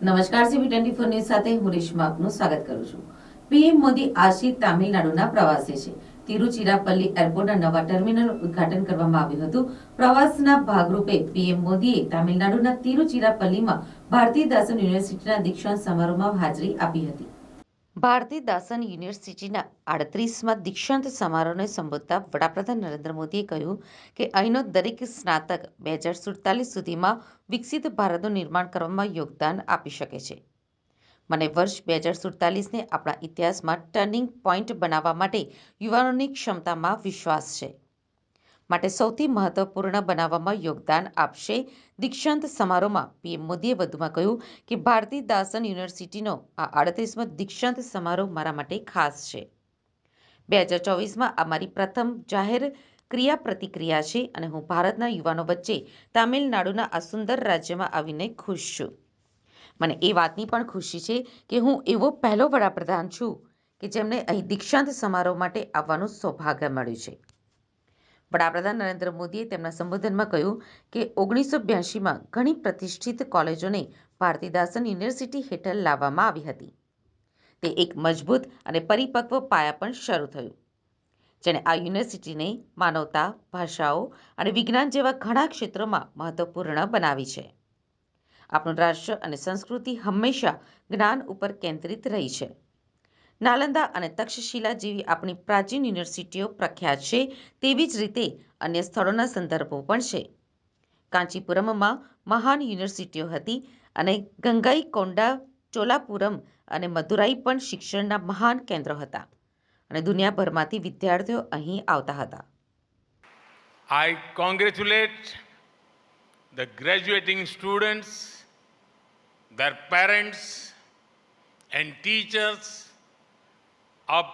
નમસ્કાર CB twenty four news સાથે હું રેશમા આપનું સ્વાગત કરું છું. પીએમ મોદી આશી તામિલનાડુના પ્રવાસે છે. તિરુચિરાપલ્લી એરપોર્ટના નવા ટર્મિનલ ઉદ્ઘાટન કરવામાં આવ્યું હતું. પ્રવાસના ભાગરૂપે પીએમ મોદીએ તામિલનાડુના તિરુચિરાપલ્લીમાં ભારતીય દાસન યુનિવર્સિટીના દીક્ષાંત સમારોહમાં હાજરી આપી હતી. ભારતી દાસન યુનિવર્સિટીના આડત્રીસમાં દીક્ષાંત સમારોહને સંબોધતા વડાપ્રધાન નરેન્દ્ર મોદીએ કહ્યું કે અહીંનો દરેક સ્નાતક બે હજાર સુડતાલીસ સુધીમાં વિકસિત ભારતનું નિર્માણ કરવામાં યોગદાન આપી શકે છે. મને વર્ષ બે હજાર સુડતાલીસને આપણા ઇતિહાસમાં ટર્નિંગ પોઈન્ટ બનાવવા માટે યુવાનોની ક્ષમતામાં વિશ્વાસ છે. માટે સૌથી મહત્વપૂર્ણ બનાવવામાં યોગદાન આપશે. દીક્ષાંત સમારોહમાં પીએમ મોદીએ વધુમાં કહ્યું કે ભારતી દાસન યુનિવર્સિટીનો આ આડત્રીસમો દીક્ષાંત સમારોહ મારા માટે ખાસ છે. બે હજાર ચોવીસમાં આ મારી પ્રથમ જાહેર ક્રિયા પ્રતિક્રિયા છે અને હું ભારતના યુવાનો વચ્ચે તામિલનાડુના આ સુંદર રાજ્યમાં આવીને ખુશ છું. મને એ વાતની પણ ખુશી છે કે હું એવો પહેલો વડાપ્રધાન છું કે જેમને અહીં દીક્ષાંત સમારોહ માટે આવવાનું સૌભાગ્ય મળ્યું છે. વડાપ્રધાન નરેન્દ્ર મોદીએ તેમના સંબોધનમાં કહ્યું કે ઓગણીસો બ્યાસીમાં ઘણી પ્રતિષ્ઠિત કોલેજોને ભારતીદાસન યુનિવર્સિટી હેઠળ લાવવામાં આવી હતી. તે એક મજબૂત અને પરિપક્વ પાયા પણ શરૂ થયું. જેણે આ યુનિવર્સિટીને માનવતા, ભાષાઓ અને વિજ્ઞાન જેવા ઘણા ક્ષેત્રોમાં મહત્વપૂર્ણ બનાવી છે. આપણું રાષ્ટ્ર અને સંસ્કૃતિ હંમેશા જ્ઞાન ઉપર કેન્દ્રિત રહી છે. નાલંદા અને તક્ષશિલા જેવી આપણી પ્રાચીન યુનિવર્સિટીઓ પ્રખ્યાત છે તેવી જ રીતે અન્ય સ્થળોના સંદર્ભો પણ છે. કાંચીપુરમમાં મહાન યુનિવર્સિટીઓ હતી અને ગંગાઈ કોંડા ચોલાપુરમ અને મદુરાઈ પણ શિક્ષણના મહાન કેન્દ્રો હતા અને દુનિયાભરમાંથી વિદ્યાર્થીઓ અહીં આવતા હતા. I congratulate the graduating students their parents, and teachers up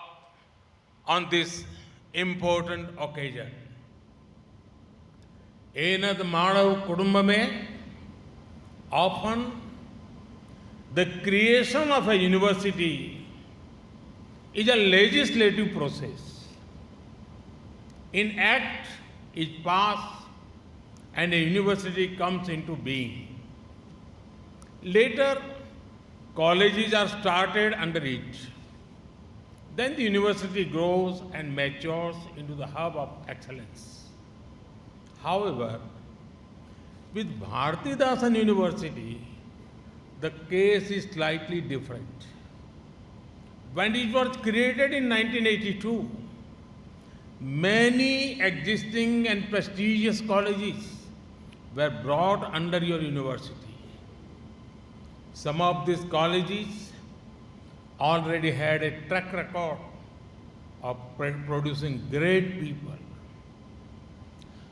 on this important occasion. எனது மாணவ குடும்பமே often the creation of a university is a legislative process. In act is passed and a university comes into being. Later, colleges are started under it. Then the university grows and matures into the hub of excellence. However, with Bharatidasan University, the case is slightly different. When it was created in 1982, many existing and prestigious colleges were brought under your university. Some of these colleges already had a track record of producing great people.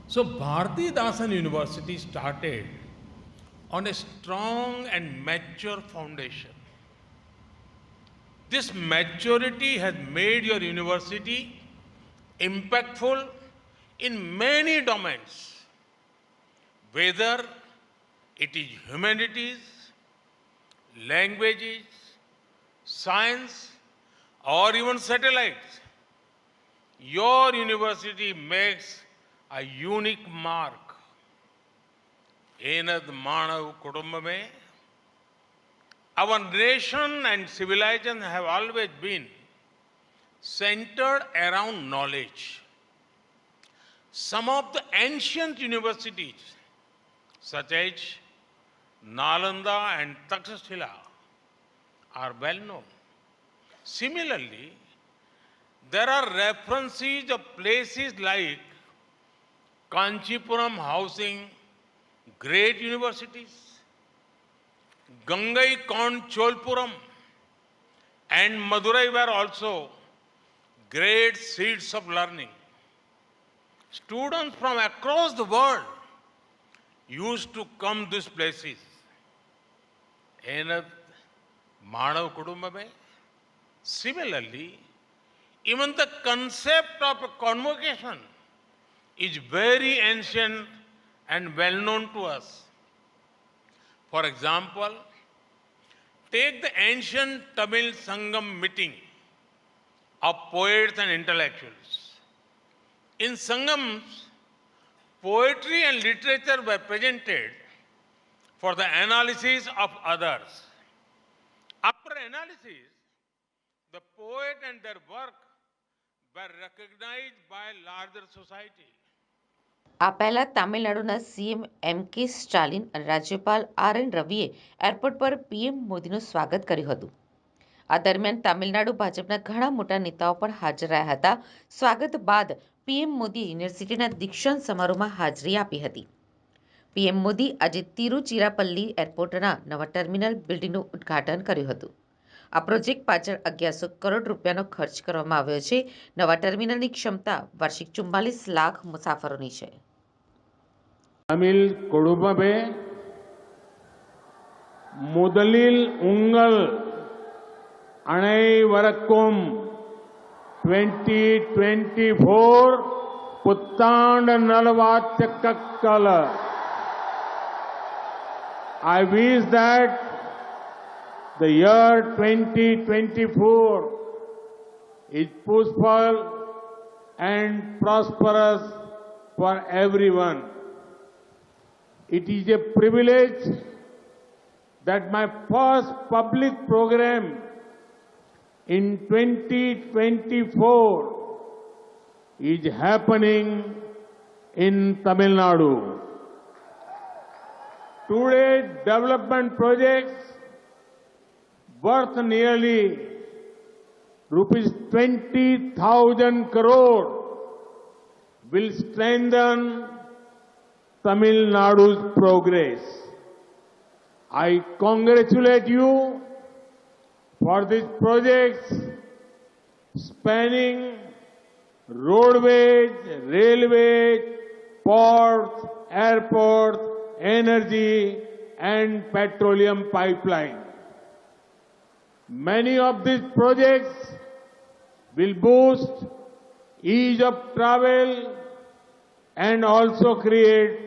So Bharati Dasan University started on a strong and mature foundation. This maturity has made your university impactful in many domains, whether it is humanities, languages, science, or even satellites. Your university makes a unique mark. எனது மாணவ குடும்பமே our nation and civilization have always been centered around knowledge. Some of the ancient universities, such as Nalanda and Takshashila, are well known. Similarly, there are references of places like Kanchipuram housing great universities, Gangai Kon Cholpuram and Madurai were also great seeds of learning. Students from across the world used to come these places. In Similarly, even the concept of a convocation is very ancient and well known to us. For example, take the ancient Tamil Sangam meeting of poets and intellectuals. In Sangams, poetry and literature were presented for the analysis of others. After analysis, the poet and their work were recognized by larger society. આ પહેલા તામિલનાડુના CM એમ કે સ્ટાલિન અને રાજ્યપાલ R N રવિએ airport પર PM મોદીનું સ્વાગત કર્યું હતું. આ દરમિયાન તામિલનાડુ ભાજપના ઘણા મોટા નેતાઓ પણ હાજર રહ્યા હતા. સ્વાગત બાદ પીએમ મોદી યુનિવર્સિટીના દીક્ષાંત સમારોહમાં હાજરી આપી હતી. પીએમ મોદી આજે તિરુચિરાપલ્લી એરપોર્ટના નવા ટર્મિનલ બિલ્ડિંગનું ઉદ્ઘાટન કર્યું હતું. આ પ્રોજેક્ટ પાછળ અગિયારસો કરોડ રૂપિયાનો ખર્ચ કરવામાં આવ્યો છે નવા ટર્મિનલની ક્ષમતા વાર્ષિક ચુમ્માલીસ લાખ મુસાફરોની છે தமிழ் குடும்பமே முதலில் உங்கள் அனைவருக்கும் 2024 புத்தாண்டு நல்வாழ்த்துக்கள் I wish that the year 2024 is peaceful and prosperous for everyone. It is a privilege that my first public program in 2024 is happening in Tamil Nadu. Today, development projects worth nearly rupees 20,000 crore will strengthen Tamil Nadu's progress. I congratulate you for these projects spanning roadways, railways, ports, airports, energy and petroleum pipeline. Many of these projects will boost ease of travel and also create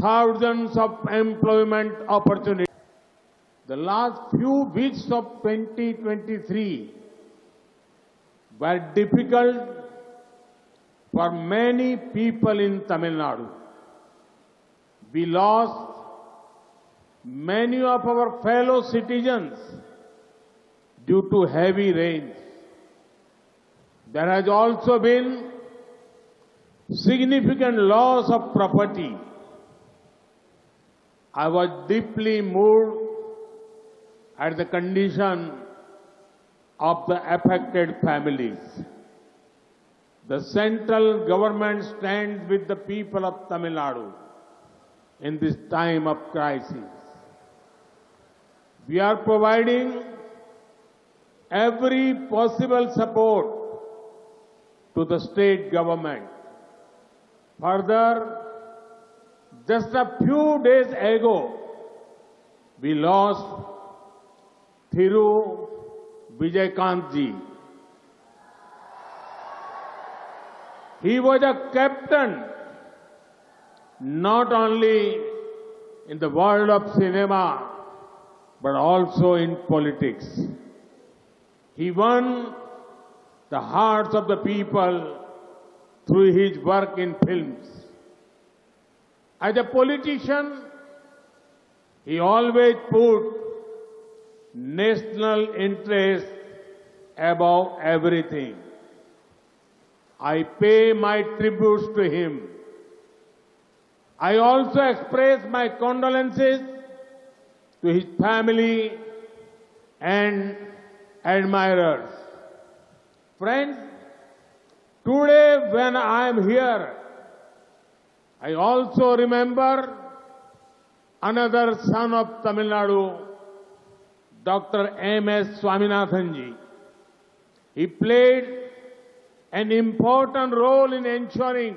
thousands of employment opportunities. The last few weeks of 2023 were difficult for many people in Tamil Nadu. We lost many of our fellow citizens due to heavy rains. There has also been significant loss of property. I was deeply moved at the condition of the affected families. The central government stands with the people of Tamil Nadu in this time of crisis. We are providing every possible support to the state government. Further, just a few days ago, we lost Thiru Vijaykanth He was a captain not only in the world of cinema but also in politics. He won the hearts of the people through his work in films. As a politician, he always put national interest above everything. I pay my tributes to him. I also express my condolences to his family and admirers. Friends, today when I am here, I also remember another son of Tamil Nadu, Dr. M.S. Swaminathan ji. He played an important role in ensuring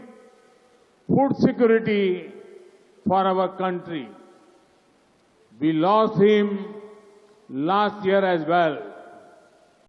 food security for our country. We lost him last year as well.